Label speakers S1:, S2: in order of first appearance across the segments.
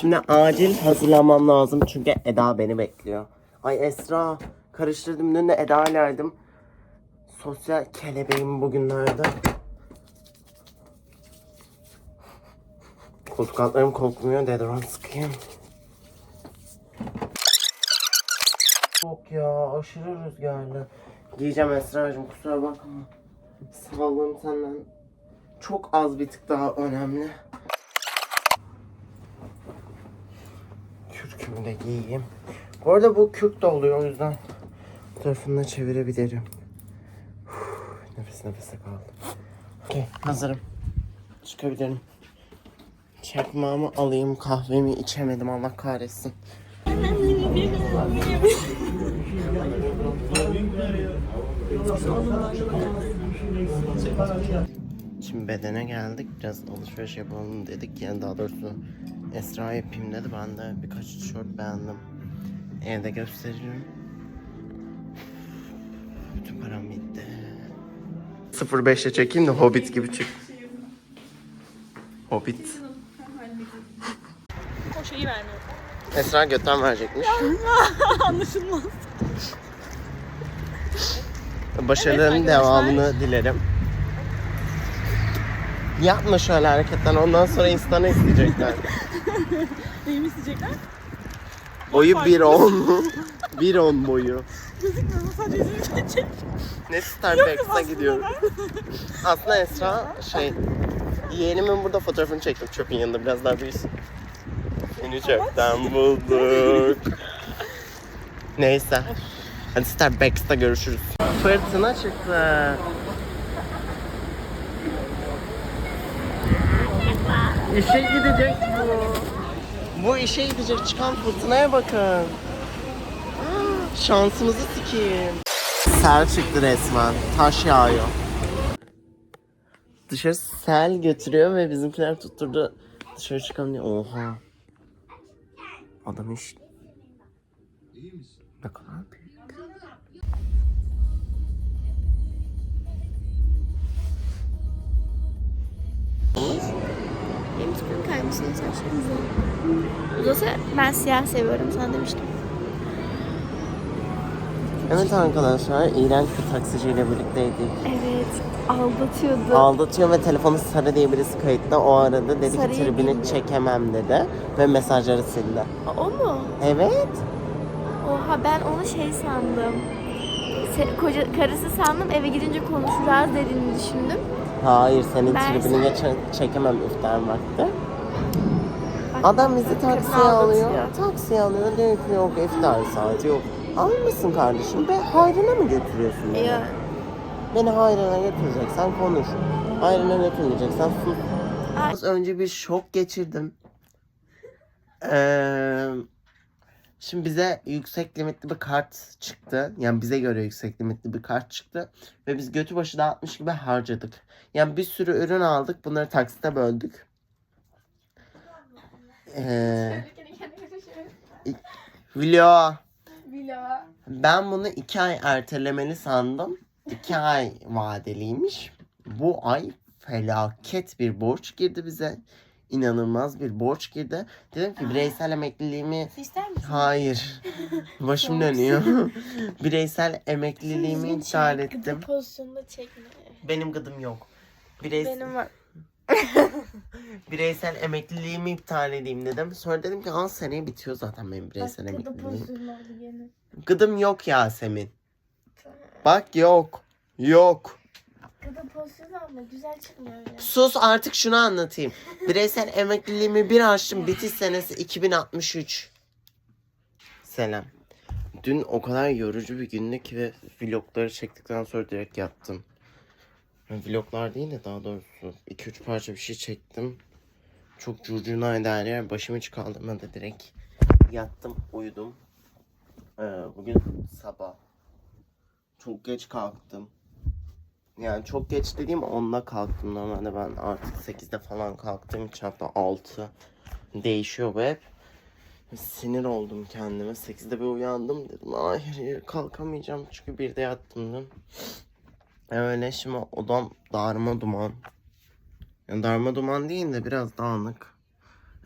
S1: Şimdi acil hazırlanmam lazım çünkü Eda beni bekliyor. Ay Esra karıştırdım dün de Eda ilerdim. Sosyal kelebeğim bugünlerde. Koltuk altlarım kokmuyor. Deodorant sıkayım. Çok ya aşırı rüzgarlı. Giyeceğim Esra'cığım kusura bakma. Sağlığım senden çok az bir tık daha önemli. Kürkümü de giyeyim. Bu arada bu kürk de oluyor o yüzden da çevirebilirim. Uf, Nefes nefese kaldım. Okey hazırım. Çıkabilirim. Çakmağımı alayım kahvemi içemedim Allah kahretsin. Şimdi bedene geldik. Biraz alışveriş yapalım dedik. Yani daha doğrusu Esra yapayım dedi. Ben de birkaç tişört beğendim. Evde gösteririm. Bütün param bitti. 05'e çekeyim de Hobbit gibi çık. Hobbit.
S2: O şeyi vermiyor.
S1: Esra götten verecekmiş.
S2: Anlaşılmaz.
S1: Başarıların
S2: Evet
S1: devamını dilerim. Yapma şöyle hareketler ondan sonra insana isteyecekler.
S2: Neyimi isteyecekler?
S1: Boyu 1.10. 1.10 boyu.
S2: Gözükmüyor mu? Sadece yüzünü çek.
S1: Ne Starbucks'a gidiyorum. Aslında Esra şey yeğenimin burada fotoğrafını çektim çöpün yanında biraz daha büyüsün. Seni çöpten bulduk. Neyse. Hadi Starbucks'ta görüşürüz. Fırtına çıktı. İşe gidecek bu. Bu işe gidecek çıkan fırtınaya bakın. Şansımızı sikeyim. Sel çıktı resmen. Taş yağıyor. Dışarı sel götürüyor ve bizimkiler tutturdu. Dışarı çıkalım diye. Oha. Adam iş. Ne kadar
S3: senin saçların uzun. Uzasa ben siyah seviyorum sana demiştim.
S1: Evet arkadaşlar iğrenç bir taksiciyle birlikteydik.
S3: Evet aldatıyordu.
S1: Aldatıyor ve telefonu sarı diye birisi kayıtlı. O arada dedi
S3: Sarıyı
S1: ki tribini
S3: bilmiyorum.
S1: çekemem dedi. Ve mesajları sildi.
S3: O mu?
S1: Evet.
S3: Oha ben onu şey sandım. Se- koca karısı sandım eve gidince konuşacağız dediğini düşündüm.
S1: Hayır senin
S3: Ben
S1: tribini
S3: sen-
S1: geçe- çekemem iftar vakti.
S3: Bak,
S1: Adam bizi taksiye alıyor. Taksiye alıyor diyor ki yok iftar saati yok. Almışsın kardeşim be hayrına mı götürüyorsun beni?
S3: Ya,
S1: Beni hayrına götüreceksen konuş. Hayrına götürmeyeceksen sus. Az önce bir şok geçirdim. Ee, şimdi bize yüksek limitli bir kart çıktı. Yani bize göre yüksek limitli bir kart çıktı. Ve biz götü başı dağıtmış gibi harcadık. Yani bir sürü ürün aldık. Bunları taksite böldük. Ee, Vlog. Ben bunu iki ay ertelemeli sandım. İki ay vadeliymiş. Bu ay felaket bir borç girdi bize. İnanılmaz bir borç girdi. Dedim ki bireysel emekliliğimi...
S3: Misin?
S1: Hayır. Başım dönüyor. bireysel emekliliğimi iptal ettim.
S3: Pozisyonda çekme.
S1: Benim gıdım yok. Bireysel,
S3: Benim var.
S1: bireysel emekliliğimi iptal edeyim dedim. Sonra dedim ki al seneye bitiyor zaten benim bireysel
S3: Bak,
S1: emekliliğim. Gıdım yok Yasemin. Bak yok. Yok.
S3: Kıdı pozisyonu ama güzel çıkmıyor öyle.
S1: Sus artık şunu anlatayım. Bireysel emekliliğimi bir açtım. Bitiş senesi 2063. Selam. Dün o kadar yorucu bir gündü ki ve vlogları çektikten sonra direkt yattım. Vloglar değil de daha doğrusu 2-3 parça bir şey çektim. Çok curcunaydı her yer. Başımı hiç kaldırmadı direkt. Yattım, uyudum. Ee, bugün sabah. Çok geç kalktım. Yani çok geç dediğim 10'da kalktım. Normalde ben artık 8'de falan kalktığım için hatta 6 değişiyor bu hep. Sinir oldum kendime. 8'de bir uyandım dedim. Hayır kalkamayacağım çünkü 1'de yattım dün. Öyle şimdi odam darma duman. Yani darma duman değil de biraz dağınık.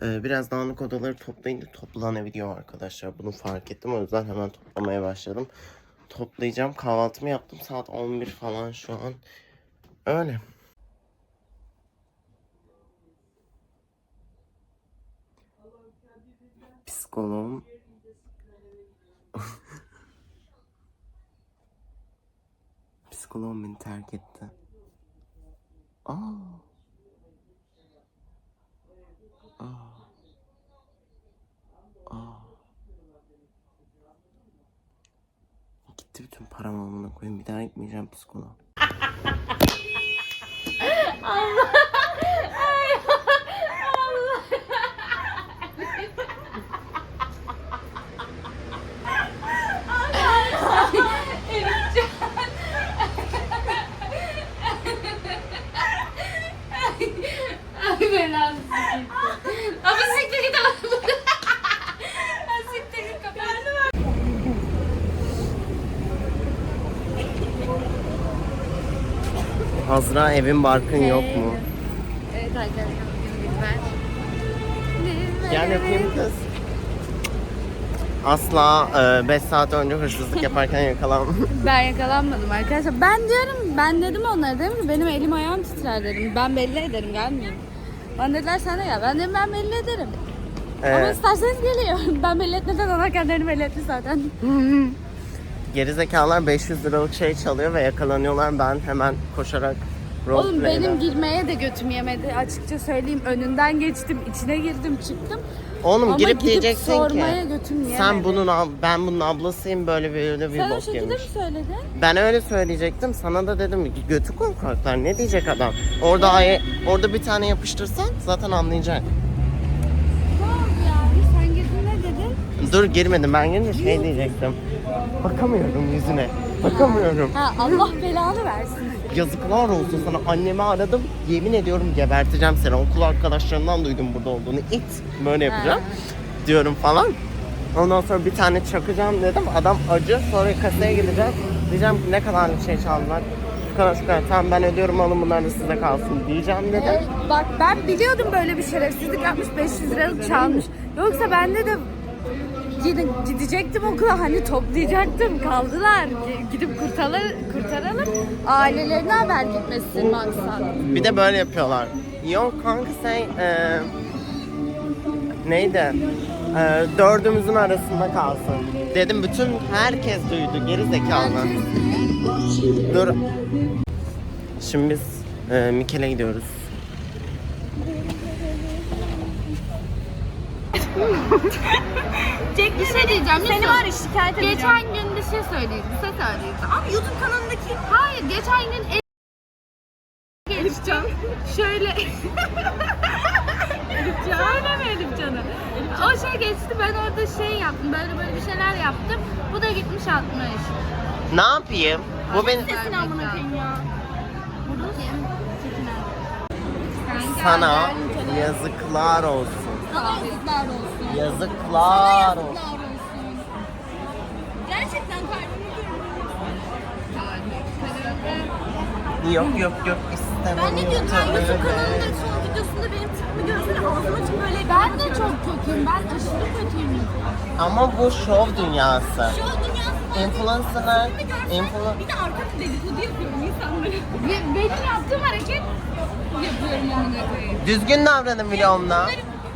S1: Ee, biraz dağınık odaları toplayınca toplanabiliyor arkadaşlar. Bunu fark ettim. O yüzden hemen toplamaya başladım. Toplayacağım. Kahvaltımı yaptım. Saat 11 falan şu an. Öyle. Psikoloğum Psikoloğum beni terk etti. Aa. Aa. Aa. Gitti bütün param amına koyayım. Bir daha gitmeyeceğim psikoloğa.
S4: Ay belanı sikeyim. Ama siktir git ama. Siktir git kapat.
S1: Azra evin barkın yok mu?
S4: Evet arkadaşlar bugün.
S1: Gel öpeyim kız. Asla 5 saat önce hırsızlık yaparken yakalan.
S4: Ben yakalanmadım arkadaşlar. Ben diyorum, ben dedim onlara dedim ki benim elim ayağım titrer dedim. Ben belli ederim gelmeyin. Bana dediler de gel. Ben dedim ben belli ederim. Ama
S1: Ee,
S4: isterseniz geliyor. Ben belli etmeden onlar kendilerini belli etti zaten.
S1: gerizekalılar 500 liralık şey çalıyor ve yakalanıyorlar. Ben hemen koşarak
S4: Oğlum benim girmeye de götüm yemedi. Açıkça söyleyeyim önünden geçtim, içine girdim, çıktım.
S1: Oğlum
S4: Ama
S1: girip diyeceksin
S4: sormaya
S1: ki
S4: götüm yemedi.
S1: sen bunun ab- ben bunun ablasıyım böyle böyle bir
S4: Sen o
S1: bok
S4: şekilde
S1: yemiş.
S4: mi söyledin?
S1: Ben öyle söyleyecektim. Sana da dedim ki götü korkaklar ne diyecek adam? Orada ay orada bir tane yapıştırsan zaten anlayacak.
S4: Oldu yani? Sen girdin ne dedin?
S1: Dur girmedim ben gelince şey diyecektim. Bakamıyorum yüzüne. Bakamıyorum.
S4: Ha Allah belanı versin.
S1: Yazıklar olsun sana. Annemi aradım. Yemin ediyorum geberteceğim seni. Okul arkadaşlarından duydum burada olduğunu. İt. Böyle yapacağım. Diyorum falan. Ondan sonra bir tane çakacağım dedim. Adam acı. Sonra kasaya gideceğim. Diyeceğim ki ne kadar şey çaldılar. Şu kadar şu kadar. Tamam ben ödüyorum alın bunlar da size kalsın diyeceğim dedim.
S4: Ee, bak ben biliyordum böyle bir şerefsizlik yapmış 500 liralık çalmış. Yoksa ben de de gidin, gidecektim okula hani toplayacaktım kaldılar. Gidip kurtaralım, kurtaralım. Ailelerine haber gitmesin maksat.
S1: Bir de böyle yapıyorlar. Yok kanka sen eee neydi? Eee, dördümüzün arasında kalsın. Dedim bütün herkes duydu geri zekalı. Dur. Şimdi biz eee Mikel'e gidiyoruz.
S4: Cenk bir şey diyeceğim. Seni var ya şikayet edeceğim. Geçen gün bir şey söyleyeyim. Bir şey söyleyeyim. Ama YouTube kanalındaki... Hayır geçen gün el... Elifcan. Şöyle... Elifcan. Söyleme Elifcan'ı. O şey geçti ben orada şey yaptım. Böyle böyle bir şeyler yaptım. Bu da gitmiş atmış.
S1: Ne yapayım? Bu benim
S4: Sesin amına koyayım ya.
S1: sana yazıklar olsun.
S4: Yazıklar olsun.
S1: Yazıklar olsun.
S4: olsun. Gerçekten kalbimi
S1: Yok yok yok istemem.
S4: Ben ne diyordum? Ben YouTube
S1: öyle.
S4: kanalında son videosunda benim tipimi görsene ağzım açık böyle. Ben de çok kötüyüm. Ben aşırı kötüyüm.
S1: Ama bu şov dünyası.
S4: Şu dünyasında
S1: Influencer'lar,
S4: tipimi görsen
S1: influ
S4: bir de arka dedikodu yapıyorum insanlara. Benim yaptığım hareket yapıyorum koyayım.
S1: düzgün davranın vlogumda.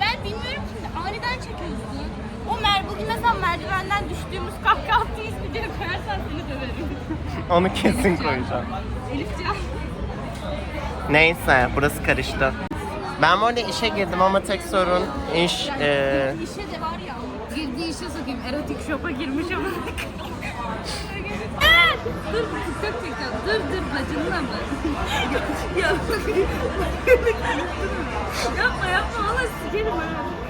S4: Ben bilmiyorum ki aniden çekiyorsun. O mesela merdivenden düştüğümüz kahkaha attığımız videoya koyarsan seni döverim.
S1: Onu kesin koyacağım.
S4: Elifcan.
S1: Neyse burası karıştı. Ben bu arada işe girdim ama tek sorun iş e,
S4: İşe de var ya. Girdiği işe sokayım. Erotik shop'a girmiş ama. dur TikTok çekeceğim. Dur dur bacınla mı? ya. yapma yapma valla sikerim ha.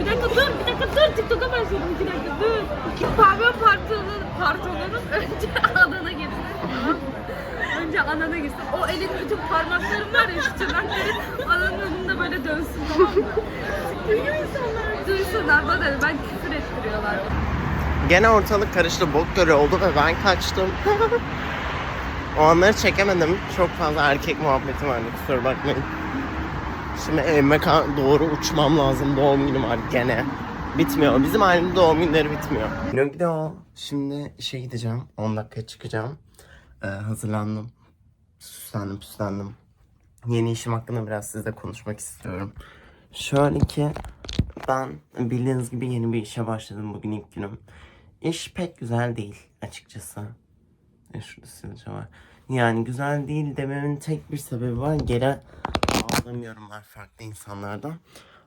S4: Bir dakika dur bir dakika dur TikTok'a başladım iki dakika dur. Pavyon partoları, partoların önce Adana girsin. Önce anana girsin. O elin bütün parmaklarım var ya şu tırnakları ananın önünde böyle dönsün tamam mı? İnsanlar. Duysunlar bana ben küfür ettiriyorlar.
S1: gene ortalık karıştı bok göre oldu ve ben kaçtım. o anları çekemedim. Çok fazla erkek muhabbeti vardı kusura bakmayın. Şimdi evime doğru uçmam lazım. Doğum günüm var gene. Bitmiyor. Bizim ailenin doğum günleri bitmiyor. Vlog o. Şimdi işe gideceğim. 10 dakika çıkacağım. Ee, hazırlandım. Süslendim püslendim. Yeni işim hakkında biraz sizle konuşmak istiyorum. Şöyle ki ben bildiğiniz gibi yeni bir işe başladım bugün ilk günüm. İş pek güzel değil açıkçası. E şurada sivilce var. Yani güzel değil dememin tek bir sebebi var. Geri aldığım yorumlar farklı insanlardan.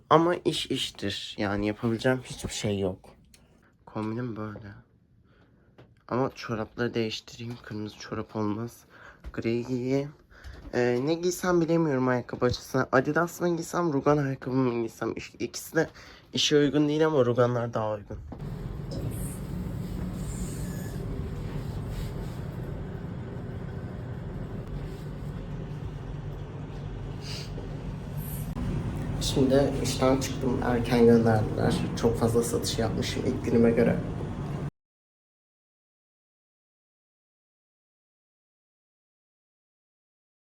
S1: Ama iş iştir. Yani yapabileceğim hiçbir şey yok. Kombinim böyle. Ama çorapları değiştireyim. Kırmızı çorap olmaz. Gri giyeyim. Ee, ne giysem bilemiyorum ayakkabı açısından. Adidas mı giysem, Rugan ayakkabı mı giysem. İkisi de işe uygun değil ama Ruganlar daha uygun. Şimdi işten çıktım. Erken gönderdiler. Çok fazla satış yapmışım ilk günüme göre.